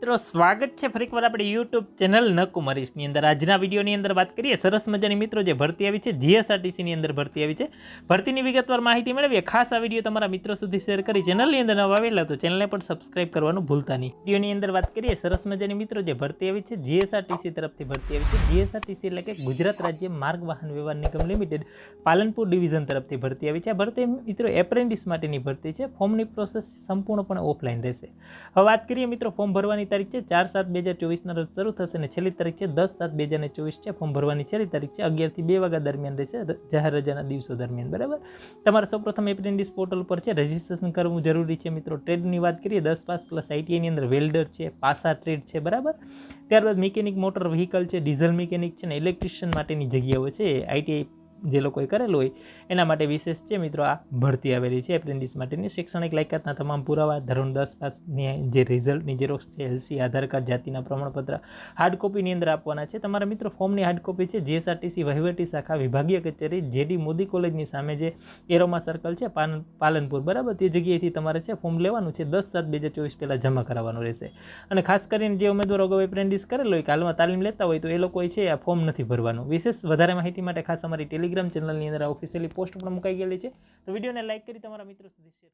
મિત્રો, સ્વાગત છે ફરીકવાર આપણે યુટ્યુબ ચેનલ નકુમરીશની અંદર. આજના વિડીયોની અંદર વાત કરીએ, સરસ મજાની મિત્રો, જે ભરતી આવી છે જીએસઆરટીસીની અંદર ભરતી આવી છે. ભરતીની વિગતવાર માહિતી મેળવીએ. ખાસ આ વીડિયો તમારા મિત્રો સુધી શેર કરી ચેનલની અંદર નવા આવેલા તો ચેનલને પણ સબસ્ક્રાઇબ કરવાનું ભૂલતા નહીં. વિડીયોની અંદર વાત કરીએ, સરસ મજાની મિત્રો, જે ભરતી આવી છે, જીએસઆરટીસી તરફથી ભરતી આવી છે. જીએસઆરટીસી એટલે કે ગુજરાત રાજ્ય માર્ગ વાહન વ્યવહાર નિગમ લિમિટેડ પાલનપુર ડિવિઝન તરફથી ભરતી આવી છે. આ ભરતી મિત્રો એપ્રેન્ટિસ માટેની ભરતી છે. ફોર્મની પ્રોસેસ સંપૂર્ણપણે ઓફલાઈન રહેશે. હવે વાત કરીએ મિત્રો, ફોર્મ ભરવાની તારીખ છે ચાર સાત બે હજાર ચોવીસના રોજ શરૂ થશે અને છેલ્લી તારીખ છે દસ સાત બે હજાર ચોવીસ છે ફોર્મ ભરવાની છેલ્લી તારીખ છે અગિયારથી બે વાગ્યા દરમિયાન રહેશે જાહેર રજાના દિવસો દરમિયાન, બરાબર? તમારે સૌપ્રથમ એપ્રેન્ટિસ પોર્ટલ પર છે રજિસ્ટ્રેશન કરવું જરૂરી છે મિત્રો. ટ્રેડની વાત કરીએ, દસ પાસ પ્લસ આઈટીઆઈની અંદર વેલ્ડર છે, પાસા ટ્રેડ છે, બરાબર? ત્યારબાદ મિકેનિક મોટર વ્હીકલ છે ડીઝલ મિકેનિક છે ને ઇલેક્ટ્રિશિયન માટેની જગ્યાઓ છે. આઈટીઆઈ જે લોકોએ કરેલું હોય, એના માટે વિશેષ છે મિત્રો આ ભરતી આવેલી છે એપ્રેન્ટિસ માટેની. શૈક્ષણિક લાયકાતના તમામ પુરાવા, ધોરણ દસ પાસની જે રિઝલ્ટની ઝેરોક્ષ છે એલસી આધાર કાર્ડ જાતિના પ્રમાણપત્ર હાર્ડ કોપીની અંદર આપવાના છે. તમારા મિત્રો ફોર્મની હાર્ડ કોપી છે જીએસઆરટીસી વહીવટી શાખા, વિભાગીય કચેરી જેડી મોદી કોલેજની સામે જે એરોમા સર્કલ છે પાલનપુર, બરાબર? તે જગ્યાએથી તમારે છે ફોર્મ લેવાનું છે. દસ સાત બે હજાર ચોવીસ પહેલાં જમા કરાવવાનું રહેશે. અને ખાસ કરીને જે ઉમેદવારો અગાઉ એપ્રેન્ટિસ કરેલો હોય કે હાલમાં તાલીમ લેતા હોય તો એ લોકોએ છે આ ફોર્મ નથી ભરવાનું. વિશેષ વધારે માહિતી માટે ખાસ અમારી ટેલિગ્રામ ચેનલની અંદર ઓફિશિયલી પોસ્ટ પણ મુકાઈ ગયેલી છે. તો વિડીયોને લાઇક કરી તમારા મિત્રો સુધી શેર